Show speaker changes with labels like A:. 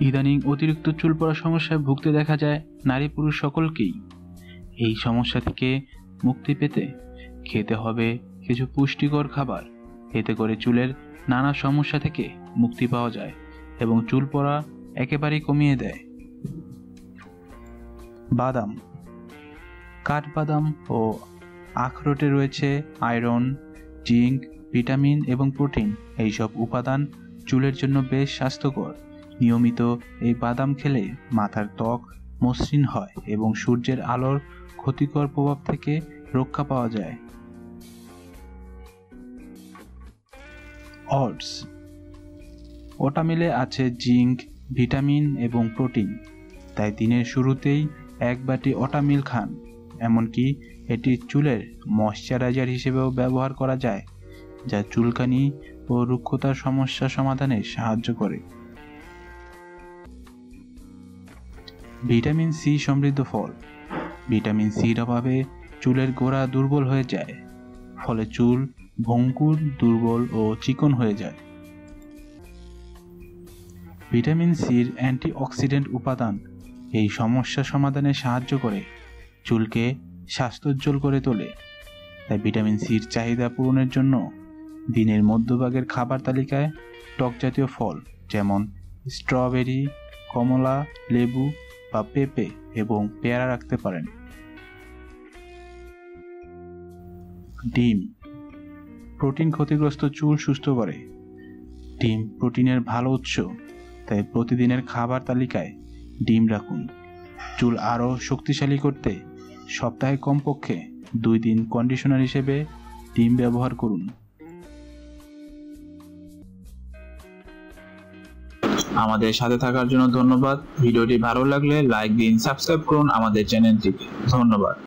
A: ইদানিং অতিরিক্ত চুল পড়া সমস্যায় ভুগতে দেখা যায় নারী পুরুষ সকলকেই। এই সমস্যা থেকে মুক্তি পেতে খেতে হবে কিছু পুষ্টিকর খাবার। এতে করে চুলের নানা সমস্যা থেকে মুক্তি পাওয়া যায় এবং চুল পড়া একেবারেই কমিয়ে দেয়। বাদাম। কাঠবাদাম ও আখরোটে রয়েছে আয়রন, জিঙ্ক, ভিটামিন এবং প্রোটিন। এইসব উপাদান চুলের জন্য বেশ স্বাস্থ্যকর। নিয়মিত এই বাদাম খেলে মাথার ত্বক মসৃণ হয় এবং সূর্যের আলোর ক্ষতিকর প্রভাব থেকে রক্ষা পাওয়া যায়। অটস ওটামিলে আছে জিঙ্ক, ভিটামিন এবং প্রোটিন, তাই দিনের শুরুতেই এক বাটি ওটামিল খান। এমনকি এটি চুলের ময়শ্চারাইজার হিসেবেও ব্যবহার করা যায়, যা চুলকানি ও রুক্ষতার সমস্যা সমাধানে সাহায্য করে। ভিটামিন সি সমৃদ্ধ ফল। ভিটামিন সির অভাবে চুলের গোড়া দুর্বল হয়ে যায়, ফলে চুল ভঙ্কুর দুর্বল ও চিকন হয়ে যায়। ভিটামিন সির অ্যান্টিঅক্সিডেন্ট উপাদান এই সমস্যা সমাধানে সাহায্য করে, চুলকে স্বাস্থ্যোজ্জ্বল করে তোলে। তাই ভিটামিন সির চাহিদা পূরণের জন্য দিনের মধ্যভাগের খাবার তালিকায় টক জাতীয় ফল যেমন স্ট্রবেরি, কমলা, লেবু বা পেঁপে এবং পেয়ারা রাখতে পারেন। ডিম। প্রোটিন ক্ষতিগ্রস্ত চুল সুস্থ করে। ডিম প্রোটিনের ভালো উৎস, তাই প্রতিদিনের খাবার তালিকায় ডিম রাখুন। চুল আরও শক্তিশালী করতে সপ্তাহে কমপক্ষে দুই দিন কন্ডিশনার হিসেবে ডিম ব্যবহার করুন।
B: আমাদের সাথে থাকার জন্য ধন্যবাদ। ভিডিওটি ভালো লাগলে লাইক দিন, সাবস্ক্রাইব করুন আমাদের চ্যানেলটিকে। ধন্যবাদ।